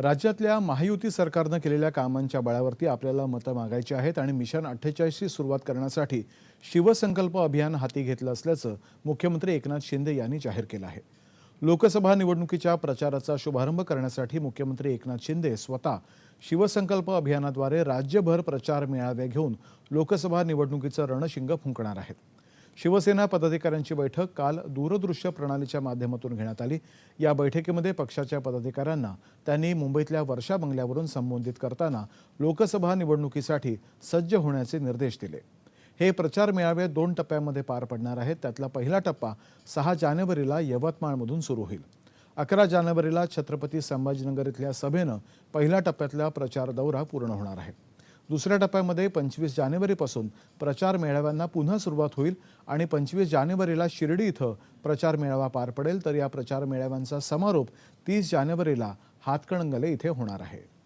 राज्यातल्या महायुती सरकारनं केलेल्या कामांच्या बळावरती आपल्याला मतं मागायची आहेत आणि मिशन अठ्ठेचाळीसची सुरुवात करण्यासाठी शिवसंकल्प अभियान हाती घेतलं असल्याचं मुख्यमंत्री एकनाथ शिंदे यांनी जाहीर केलं आहे. लोकसभा निवडणुकीच्या प्रचाराचा शुभारंभ करण्यासाठी मुख्यमंत्री एकनाथ शिंदे स्वतः शिवसंकल्प अभियानाद्वारे राज्यभर प्रचार मेळावे घेऊन लोकसभा निवडणुकीचं रणशिंग फुंकणार आहेत. शिवसेना पदाधिकाऱ्यांची बैठक काल दूरदृश्य प्रणालीच्या माध्यमातून घेण्यात आली. या बैठकीमध्ये पक्षाच्या पदाधिकाऱ्यांना त्यांनी मुंबईतल्या वर्षा बंगल्यावरून संबोधित करताना लोकसभा निवडणुकीसाठी सज्ज होण्याचे निर्देश दिले. हे प्रचार मेळावे दोन टप्प्यामध्ये पार पडणार आहेत. त्यातला पहिला टप्पा सहा जानेवारीला यवतमाळमधून सुरू होईल. अकरा जानेवारीला छत्रपती संभाजीनगर इथल्या सभेनं पहिल्या टप्प्यातला प्रचार दौरा पूर्ण होणार आहे. दुसऱ्या टप्प्यामध्ये पंचवीस जानेवारीपासून प्रचार मेळाव्यांना पुन्हा सुरुवात होईल आणि पंचवीस जानेवारीला शिर्डी इथं प्रचार मेळावा पार पडेल. तर या प्रचार मेळाव्यांचा समारोप तीस जानेवारीला हातकणंगले इथे होणार आहे.